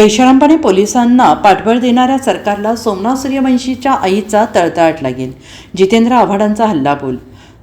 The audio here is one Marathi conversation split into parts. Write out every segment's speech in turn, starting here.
बेशरमपणे पोलिसांना पाठबळ देणाऱ्या सरकारला सोमनाथ सूर्यवंशीच्या आईचा तळतळाट लागेल. जितेंद्र आव्हाडांचा हल्लाबोल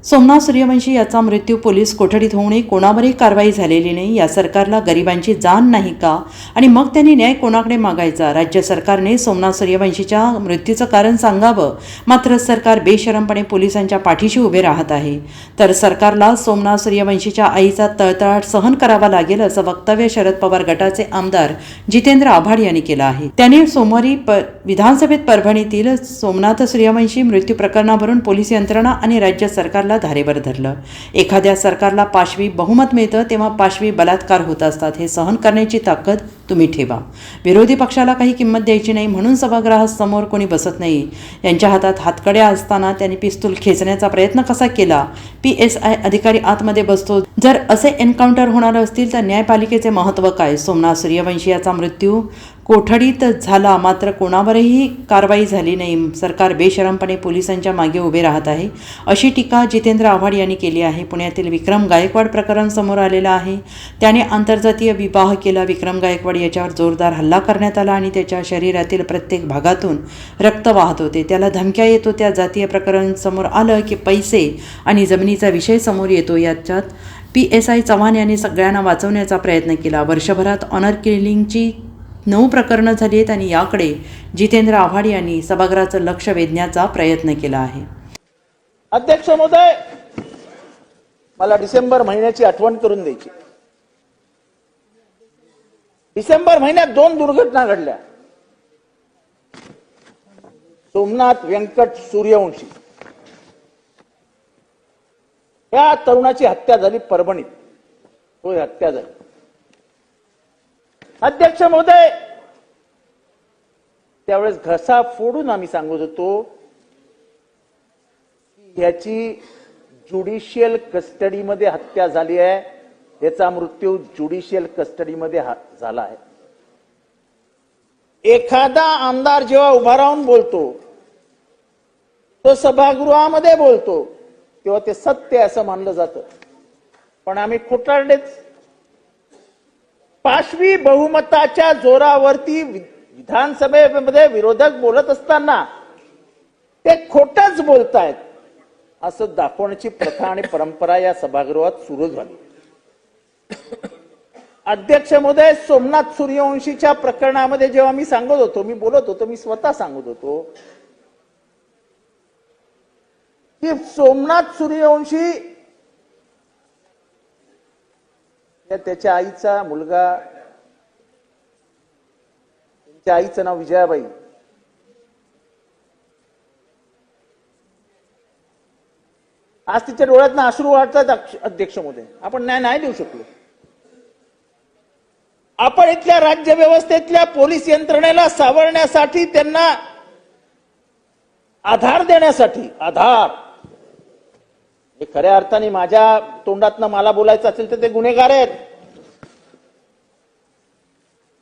सोमनाथ सूर्यवंशी याचा मृत्यू पोलीस कोठडीत होऊनही कोणावरही कारवाई झालेली नाही या सरकारला गरिबांची जाण नाही का? आणि मग त्यांनी न्याय कोणाकडे मागायचा? राज्य सरकारने सोमनाथ सूर्यवंशीच्या मृत्यूचं कारण सांगावं? मात्र सरकार बेशरमपणे पोलिसांच्या पाठीशी उभे राहत आहे. तर सरकारला सोमनाथ सूर्यवंशीच्या आईचा तळतळाट सहन करावा लागेल असं वक्तव्य शरद पवार गटाचे आमदार जितेंद्र आव्हाड यांनी केलं आहे. त्यांनी सोमवारी प विधानसभेत परभणीतील सोमनाथ सूर्यवंशी मृत्यू प्रकरणावरून पोलीस यंत्रणा आणि राज्य सरकारला धारेवर धरलं. एखाद्या सरकारला पाशवी बहुमत मिळतं तेव्हा पाशवी बलात्कार होत असतात हे सहन करण्याची ताकद तुम्ही ठेवा. विरोधी पक्षाला काही किंमत द्यायची नाही म्हणून सभागृहासमोर कोणी बसत नाही. यांच्या हातात हातकड्या असताना त्यांनी पिस्तूल खेचण्याचा प्रयत्न कसा केला? पी एस आय अधिकारी आतमध्ये बसतो. जर असे एन्काउंटर होणार असतील तर न्यायपालिकेचे महत्त्व काय? सोमनाथ सूर्यवंशी याचा मृत्यू? कोठडीत झाला मात्र कोणावरही कारवाई झाली नाही. सरकार बेशरमपणे पोलिसांच्या मागे उभे राहत आहे. अशी टीका जितेंद्र आव्हाड यांनी केली आहे. पुण्यातील विक्रम गायकवाड प्रकरण समोर आलेलं आहे. त्याने आंतरजातीय विवाह केला. विक्रम गायकवाड याच्यावर जोरदार हल्ला करण्यात आला आणि त्याच्या शरीरातील प्रत्येक भागातून रक्त वाहत होते. त्याला धमक्या येतो त्या जातीय प्रकरण समोर आलं की पैसे आणि जमिनीचा विषय समोर येतो. याच्यात पी एस आय चव्हाण यांनी सगळ्यांना वाचवण्याचा प्रयत्न केला. वर्षभरात ऑनर किलिंगची नऊ प्रकरणं झाली आहेत आणि याकडे जितेंद्र आव्हाड यांनी सभागृहाचं लक्ष वेधण्याचा प्रयत्न केला आहे. अध्यक्ष महोदय मला डिसेंबर महिन्याची आठवण करून द्यायची. डिसेंबर महिन्यात दोन दुर्घटना घडल्या. सोमनाथ व्यंकट सूर्यवंशी. या तरुणाची हत्या झाली परभणीत. होय हत्या झाली. अध्यक्ष महोदय त्यावेळेस घसा फोडून आम्ही सांगत होतो याची ज्युडिशियल कस्टडीमध्ये हत्या झाली आहे. याचा मृत्यू ज्युडिशियल कस्टडीमध्ये झाला आहे. एखादा आमदार जेव्हा उभा राहून बोलतो तो सभागृहामध्ये बोलतो तेव्हा ते सत्य असं मानलं जातं. पण आम्ही खोटारडेच. पाशवी बहुमताच्या जोरावरती विधानसभेमध्ये विरोधक बोलत असताना ते खोटच बोलतायत असं दाखवण्याची प्रथा आणि परंपरा या सभागृहात सुरू झाली. अध्यक्ष महोदय सोमनाथ सूर्यवंशीच्या प्रकरणामध्ये जेव्हा मी सांगत होतो मी बोलत होतो मी स्वतः सांगत होतो की सोमनाथ सूर्यवंशी त्याच्या आईचा मुलगा त्यांच्या आईचं नाव विजयाबाई. आज तिच्या डोळ्यातनं अश्रू वाटतात अध्यक्ष मोदय आपण न्याय नाही देऊ शकलो. आपण इथल्या राज्य व्यवस्थेतल्या पोलीस यंत्रणेला सावरण्यासाठी त्यांना आधार देण्यासाठी आधार. हे खऱ्या अर्थाने माझ्या तोंडातनं मला बोलायचं असेल तर ते गुन्हेगार आहेत.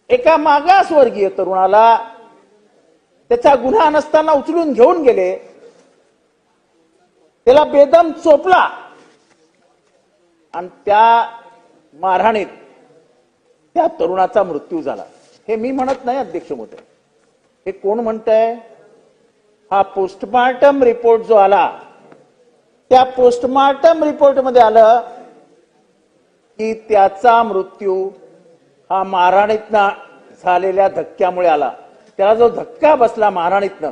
एका मागासवर्गीय तरुणाला त्याचा गुन्हा नसताना उचलून घेऊन गेले. त्याला बेदम चोपला. आणि त्या मारहाणीत त्या तरुणाचा मृत्यू झाला. हे मी म्हणत नाही अध्यक्ष मोठे. हे कोण म्हणतंय? हा पोस्टमार्टम रिपोर्ट जो आला त्या पोस्टमार्टम रिपोर्टमध्ये आलं की त्याचा मृत्यू हा मारहाणीतनं झालेल्या धक्क्यामुळे आला. त्याला जो धक्का बसला मारहाणीतनं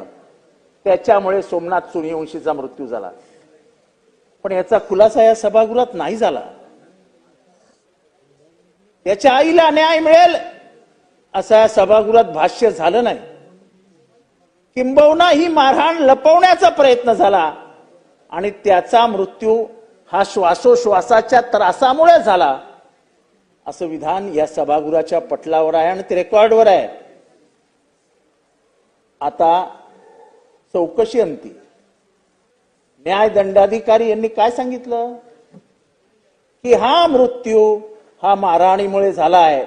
त्याच्यामुळे सोमनाथ सूर्यवंशीचा मृत्यू झाला. पण याचा खुलासा या सभागृहात नाही झाला. त्याच्या आईला न्याय मिळेल असं या सभागृहात भाष्य झालं नाही. किंबहुना ही मारहाण लपवण्याचा प्रयत्न झाला आणि त्याचा मृत्यू हा श्वासोश्वासाच्या त्रासामुळे झाला असं विधान या सभागृहाच्या पटलावर आहे आणि ते रेकॉर्डवर आहे. आता चौकशी अंती. न्याय दंडाधिकारी यांनी काय सांगितलं? की हा मृत्यू हा मारहाणीमुळे झाला आहे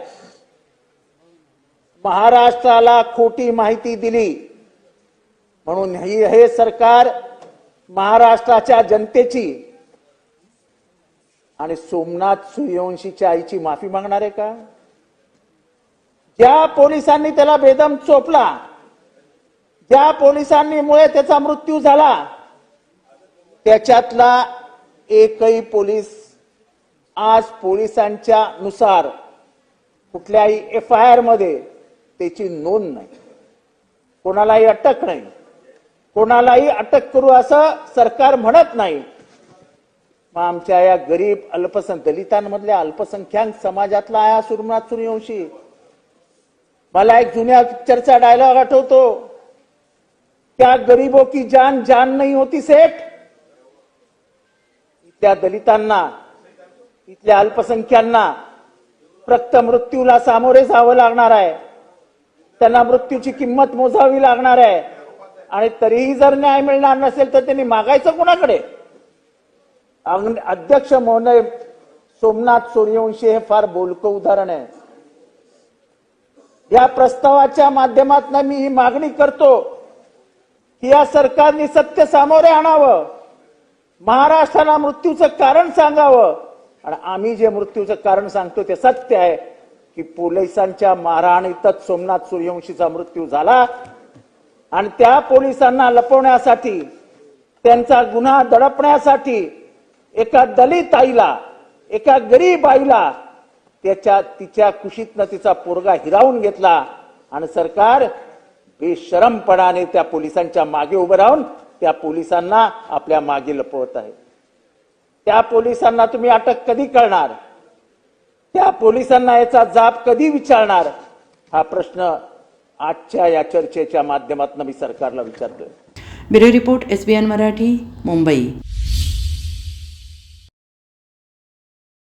महाराष्ट्राला खोटी माहिती दिली. म्हणून हे सरकार महाराष्ट्राच्या जनतेची आणि सोमनाथ सूर्यवंशीच्या आईची माफी मागणार आहे का? ज्या पोलिसांनी त्याला बेदम चोपला ज्या पोलिसांनी मुळे त्याचा मृत्यू झाला त्याच्यातला एकही पोलीस आज पोलिसांच्या नुसार कुठल्याही एफ आय आरमध्ये त्याची नोंद नाही. कोणालाही अटक नाही. कोणालाही अटक करू असं सरकार म्हणत नाही. मग आमच्या या गरीब अल्पसंख्य दलितांमधल्या अल्पसंख्याक समाजातला आया सुरनाथ सूर्यवंशी. मला एक जुन्या पिक्चरचा डायलॉग आठवतो. त्या गरीबो की जान जान नाही होती सेठ. त्या दलितांना इथल्या अल्पसंख्यांना प्रक्त मृत्यूला सामोरे जावं लागणार आहे. त्यांना मृत्यूची किंमत मोजावी लागणार आहे. आणि तरीही जर न्याय मिळणार नसेल तर त्यांनी मागायचं कोणाकडे? अध्यक्ष महोदय सोमनाथ सूर्यवंशी हे फार बोलकं उदाहरण आहे. या प्रस्तावाच्या माध्यमातून मी ही मागणी करतो की या सरकारने सत्य सामोरे आणावं. महाराष्ट्राला मृत्यूचं कारण सांगावं. आणि आम्ही जे मृत्यूचं कारण सांगतो ते सत्य आहे की पोलिसांच्या मारहाणीतच सोमनाथ सूर्यवंशीचा मृत्यू झाला आणि त्या पोलिसांना लपवण्यासाठी त्यांचा गुन्हा दडपण्यासाठी एका दलित आईला एका गरीब आईला त्याच्या तिच्या कुशीतनं तिचा पोरगा हिरावून घेतला आणि सरकार बेशरमपणाने त्या पोलिसांच्या मागे उभं राहून त्या पोलिसांना आपल्या मागे लपवत आहे. त्या पोलिसांना तुम्ही अटक कधी करणार? त्या पोलिसांना याचा जाब कधी विचारणार? हा प्रश्न आजच्या या चर्चेच्या माध्यमातून मी सरकारला विचारतोय. Bureau report SBN Marathi Mumbai.